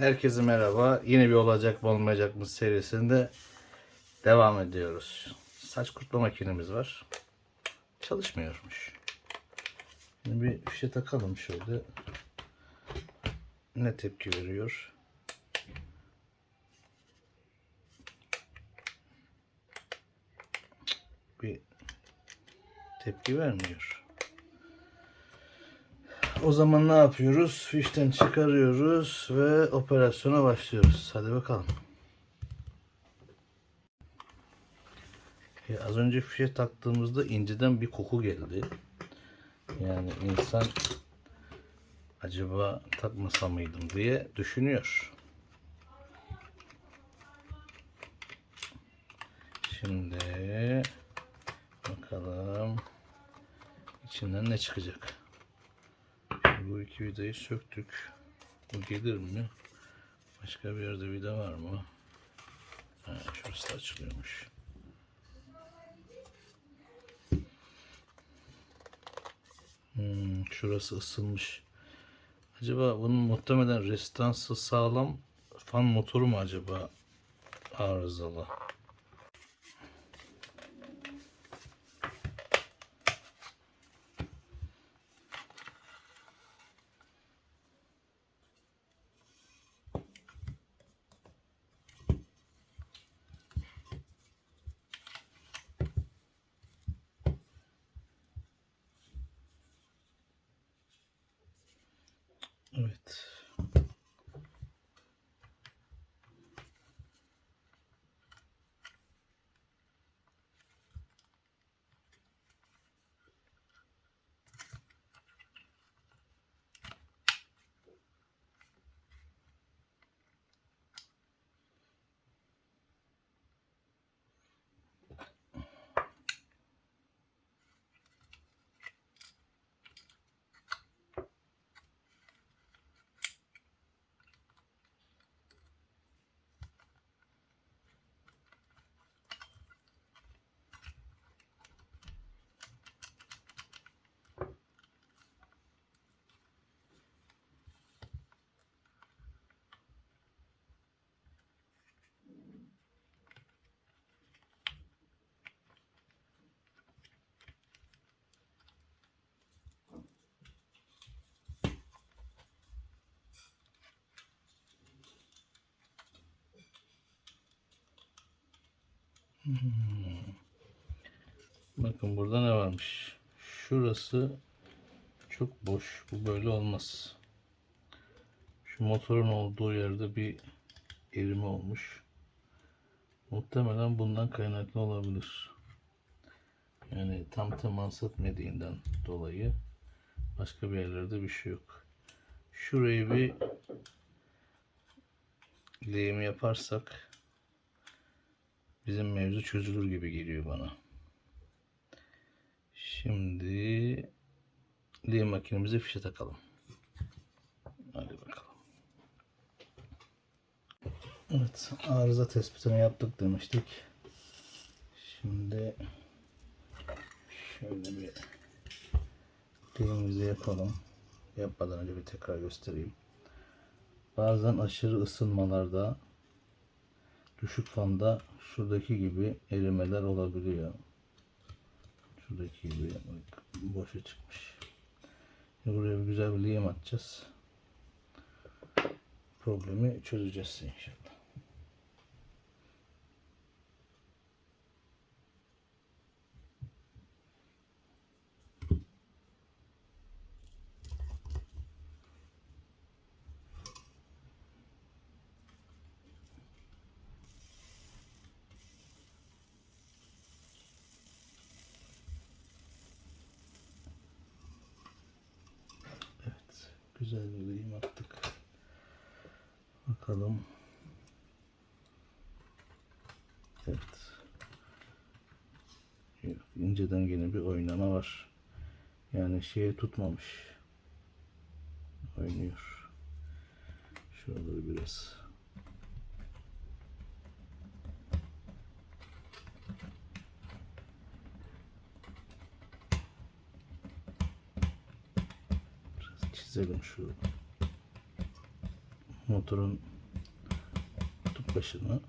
Herkese merhaba. Yine bir olacak mı olmayacak mı serisinde devam ediyoruz. Saç kurutma makinemiz var. Çalışmıyormuş. Şimdi bir fişe takalım şöyle. Ne tepki veriyor? Bir tepki vermiyor. O zaman ne yapıyoruz? Fişten çıkarıyoruz ve operasyona başlıyoruz. Hadi bakalım. Ya az önce fişe taktığımızda inceden bir koku geldi. Yani insan acaba takmasa mıydım diye düşünüyor. Şimdi bakalım içinden ne çıkacak. Bu iki vidayı söktük. Bu gelir mi? Başka bir yerde vida var mı? Ha, şurası da açılıyormuş. Hmm, şurası ısınmış. Acaba bunun muhtemelen rezistansı sağlam fan motoru mu acaba arızalı? Evet. Bakın burada ne varmış? Şurası çok boş. Bu böyle olmaz. Şu motorun olduğu yerde bir erime olmuş. Muhtemelen bundan kaynaklı olabilir. Yani tam temas etmediğinden dolayı başka bir yerlerde bir şey yok. Şurayı bir lehim yaparsak bizim mevzu çözülür gibi geliyor bana. Şimdi lehim makinemize fişe takalım. Hadi bakalım. Evet, arıza tespitini yaptık demiştik. Şimdi şöyle bir lehimizi yapalım. Yapmadan önce bir tekrar göstereyim. Bazen aşırı ısınmalarda düşük fanda şuradaki gibi erimeler olabiliyor. Şuradaki gibi bak, boşa çıkmış. Şimdi buraya bir güzel bir lehim atacağız. Problemi çözeceğiz inşallah. Güzel bir lehim attık. Bakalım. Evet. Yok, inceden gene bir oynama var. Yani şeye tutmamış. Oynuyor. Şuraları biraz. Biraz çizelim şu motorun başını.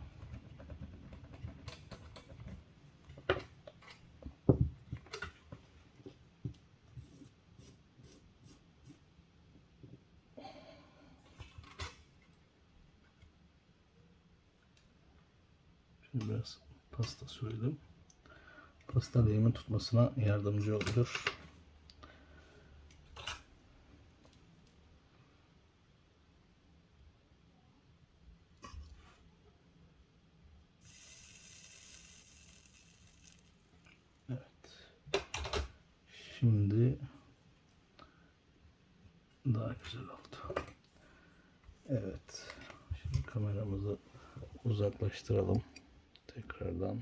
Şimdi biraz pasta sürelim. Pasta leğimin tutmasına yardımcı olur. Şimdi daha güzel oldu. Evet. Şimdi kameramızı uzaklaştıralım. Tekrardan.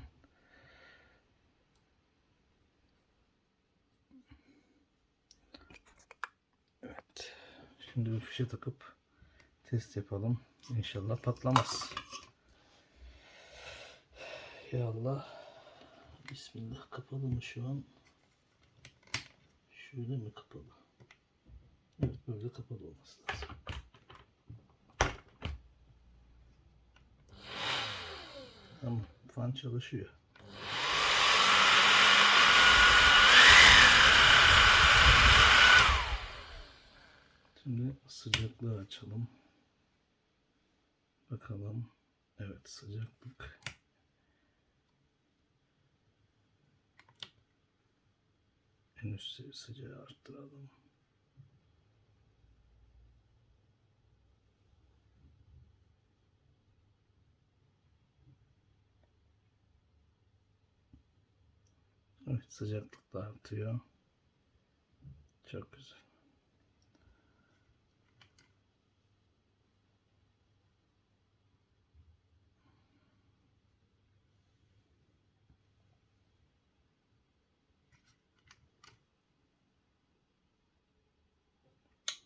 Evet. Şimdi bir fişe takıp test yapalım. İnşallah patlamaz. Ya Allah. Bismillah kapalı mı şu an? Şöyle mi kapalı? Evet böyle kapalı olması lazım. Tamam fan çalışıyor. Şimdi sıcaklığı açalım. Bakalım. Evet sıcaklık. En üst sıcağı arttıralım. Evet sıcaklık da artıyor. Çok güzel.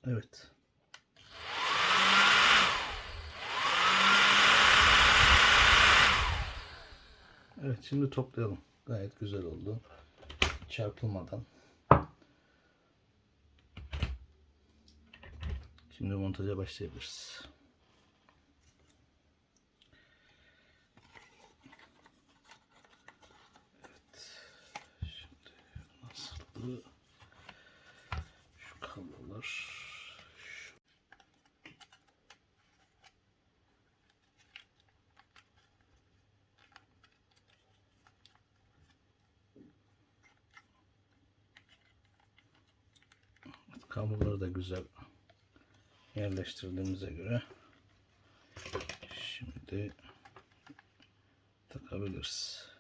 Evet. Evet şimdi toplayalım. Gayet güzel oldu. Çarpılmadan. Şimdi montaja başlayabiliriz. Evet. Şimdi nasıl şu kablolar kabloları da güzel yerleştirdiğimize göre şimdi takabiliriz.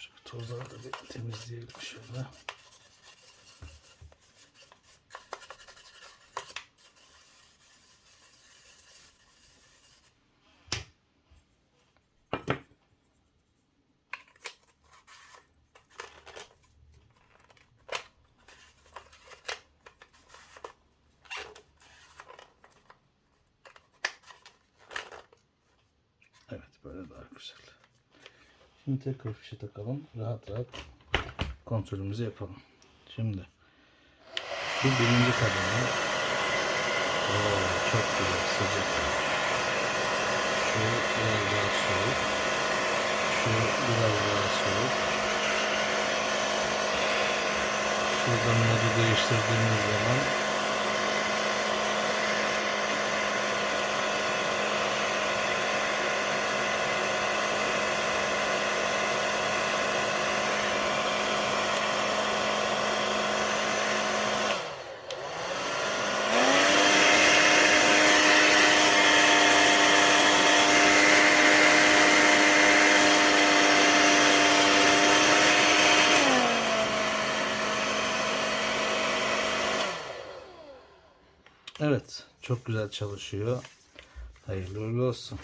Şu tozları da bir temizleyelim şöyle. Evet böyle daha güzel. Şimdi tekrar fişe takalım. Rahat rahat kontrolümüzü yapalım. Şimdi bu birinci kademe. Oo, çok güzel sıcak. Şu biraz daha soğuk. Şu biraz daha soğuk. Şuradan modu değiştirdiğimiz zaman Çok güzel çalışıyor. Hayırlı olsun.